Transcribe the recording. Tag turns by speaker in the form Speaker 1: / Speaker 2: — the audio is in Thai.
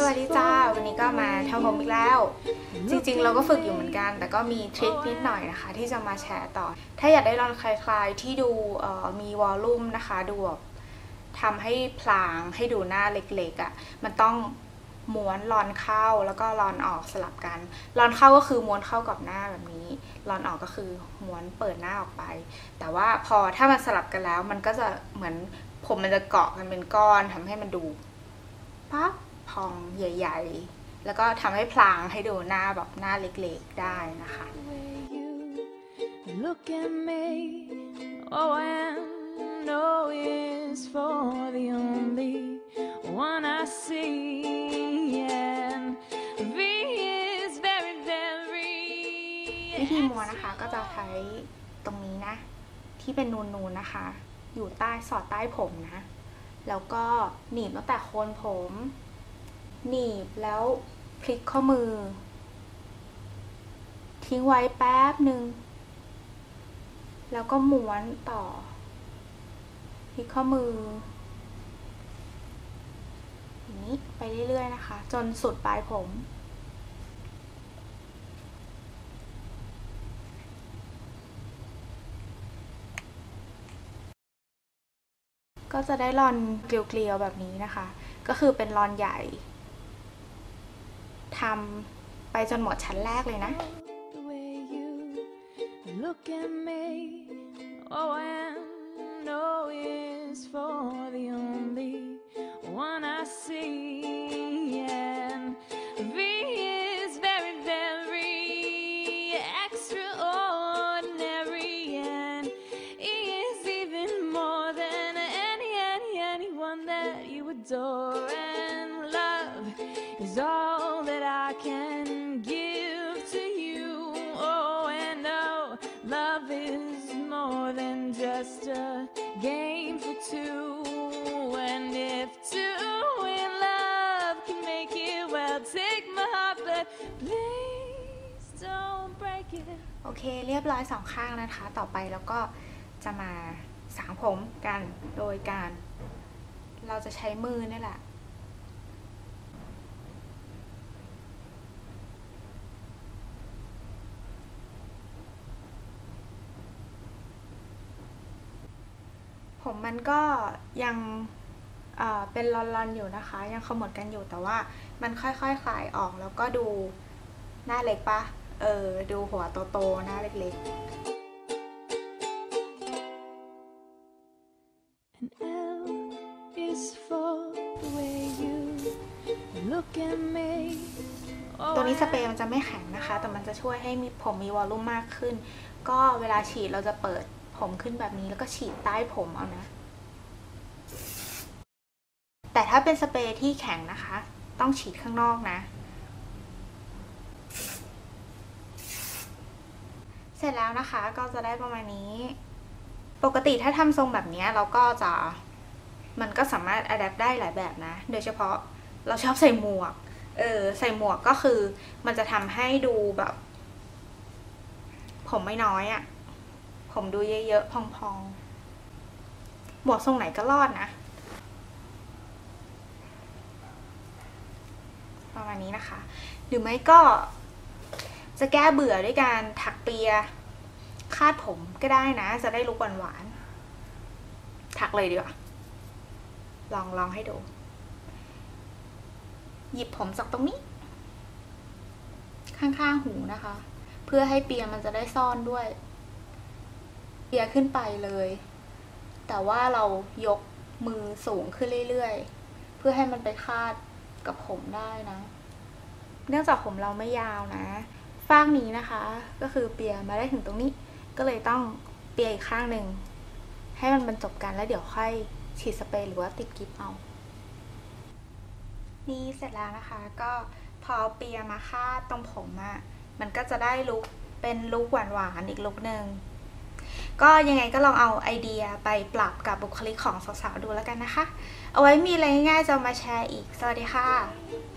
Speaker 1: สวัสดีจ้า วันนี้ก็มาทำผมอีกแล้ว จริงๆ เราก็ฝึกอยู่เหมือนกัน แต่ก็มีทริคนิดหน่อยนะคะ ที่จะมาแชร์ต่อ ถ้าอยากได้รอนคลายๆที่ดูมีวอลลุ่มนะคะ ดูแบบทำให้พลางให้ดูหน้าเล็กๆอะ่ะ มันต้องม้วนรอนเข้าแล้วก็รอนออกสลับกันรอนเข้าก็คือม้วนเข้ากับหน้าแบบนี้รอนออกก็คือม้วนเปิดหน้าออกไป แต่ว่าพอถ้ามันสลับกันแล้ว มันก็จะเหมือนผมมันจะเกาะกันเป็นก้อนทำให้มันดูปั๊บ พองใหญ่ ๆ แล้วก็ทำให้พลางให้ดูหน้าแบบหน้าเล็กๆได้นะคะ Look at me, oh and no is for the only one I see and V is very very วิธีม้วนนะคะก็จะใช้ตรงนี้นะ ที่เป็นนูนๆนนะคะ อยู่ใต้สอดใต้ผมนะ แล้วก็หนีบตั้งแต่โคนผม หนีบแล้วพลิกข้อมือ ทิ้งไว้แป๊บหนึ่ง แล้วก็ม้วนต่อ พลิกข้อมืออย่างนี้ไปเรื่อยๆนะคะ จนสุดปลายผมก็จะได้รอนเกลียวๆแบบนี้นะคะ ก็คือเป็นรอนใหญ่ ทำไปจนหมดชั้นแรกเลยนะ Look at me, oh and no is for the only one I see I can give to you. Oh, and oh, love is more than just a game for two. And if two in love can make it, well, take my heart, but please don't break it. โอเค เรียบร้อยสองข้างนะคะ ต่อไปแล้วก็จะมาสางผมกันโดยการ เราจะใช้มือนี่แหละ ผมมันก็ยังเป็นรอนๆอยู่นะคะ ยังขมวดกันอยู่แต่ว่ามันค่อยๆคคลายออกแล้วก็ดูหน้าเล็กปะเออดูหัวโตๆหน้าเล็กๆตัวนี้สเปรย์มันจะไม่แข็งนะคะ แต่มันจะช่วยให้มีผมมีวอลลุ่มมากขึ้น ก็เวลาฉีดเราจะเปิด ผมขึ้นแบบนี้แล้วก็ฉีดใต้ผมเอานะ แต่ถ้าเป็นสเปรย์ที่แข็งนะคะ ต้องฉีดข้างนอกนะ เสร็จแล้วนะคะก็จะได้ประมาณนี้ ปกติถ้าทำทรงแบบนี้เราก็จะมันก็สามารถอัดแอปได้หลายแบบนะ โดยเฉพาะเราชอบใส่หมวก เออ ใส่หมวกก็คือ มันจะทำให้ดูแบบ ผมไม่น้อยอะ่ะ ผมดูเยอะๆ พองๆหมวกทรงไหนก็รอดนะ ประมาณนี้นะคะ หรือไม่ก็จะแก้เบื่อด้วยการถักเปีย คาดผมก็ได้นะ จะได้ลุกหวานๆ ถักเลยดีกว่า ลองลองให้ดู หยิบผมจากตรงนี้ ข้างๆหูนะคะ เพื่อให้เปียมันจะได้ซ่อนด้วย เอียขึ้นไปเลย แต่ว่าเรายกมือสูงขึ้นเรื่อยๆ เพื่อให้มันไปคาดกับผมได้นะ เนื่องจากผมเราไม่ยาวนะฟางนี้นะคะ ก็คือเปียมาได้ถึงตรงนี้ ก็เลยต้องเปียอีกข้างหนึ่งให้มันบรรจบกันแล้วเดี๋ยวค่อยฉีดสเปรย์หรือว่าติดกิฟเอา นี่เสร็จแล้วนะคะ ก็พอเปียมาคาดตรงผมอะมันก็จะได้ลุกเป็นลุกหวานๆอีกลุกหนึ่ง ก็ยังไงก็ลองเอาไอเดียไปปรับกับบุคลิกของสาวๆดูแล้วกันนะคะ เอาไว้มีอะไรง่ายๆจะมาแชร์อีก สวัสดีค่ะ